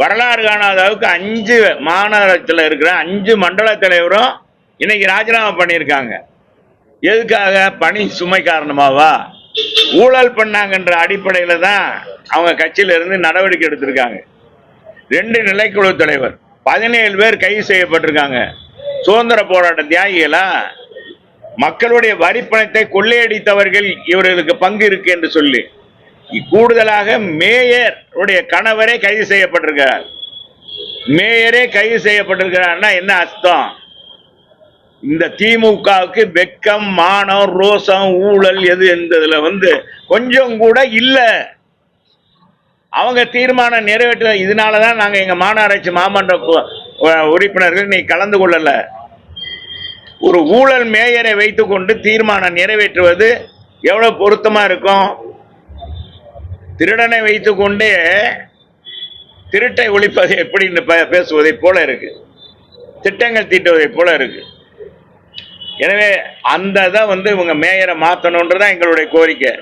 வரலாறு காணாத அளவுக்கு அஞ்சு மாநகரத்தில் இருக்கிற அஞ்சு மண்டல தலைவரும் இன்னைக்கு ராஜினாமா பண்ணியிருக்காங்க. எதுக்காக? பணி சுமை காரணமாவா? ஊழல் பண்ணாங்கன்ற அடிப்படையில் தான் அவங்க கட்சியில இருந்து நடவடிக்கை எடுத்திருக்காங்க. ரெண்டு நிலைக்குழு தலைவர் பதினேழு பேர் கைது செய்யப்பட்டிருக்காங்க. சுதந்திர போராட்ட தியாகிகளா? மக்களுடைய வரிப்பணத்தை கொள்ளையடித்தவர்கள் இவர்களுக்கு பங்கு இருக்கு என்று சொல்லி. கூடுதலாக மேயர் உடைய கணவரே கைது செய்யப்பட்டிருக்கிறார். மேயரே கைது செய்யப்பட்டிருக்கிறார்னா என்ன அர்த்தம்? இந்த திமுகவுக்கு வெக்கம் மானம் ரோசம் ஊழல் எது என்பதுல வந்து கொஞ்சம் கூட இல்லை. அவங்க தீர்மானம் நிறைவேற்ற இதனாலதான் நாங்க எங்க மாநகராட்சி மாமன்ற உறுப்பினர்கள் நீ கலந்து கொள்ளல. ஒரு ஊழல் மேயரை வைத்துக்கொண்டு தீர்மானம் நிறைவேற்றுவது எவ்வளவு பொருத்தமா இருக்கும்? திருடனை வைத்துக்கொண்டே திருட்டை ஒழிப்பது எப்படின்னு பேசுவதை போல இருக்கு. திட்டங்கள் தீட்டுவதை போல இருக்கு. எனவே அந்த இதை வந்து இவங்க மேயரை மாற்றணுன்றதான் எங்களுடைய கோரிக்கை.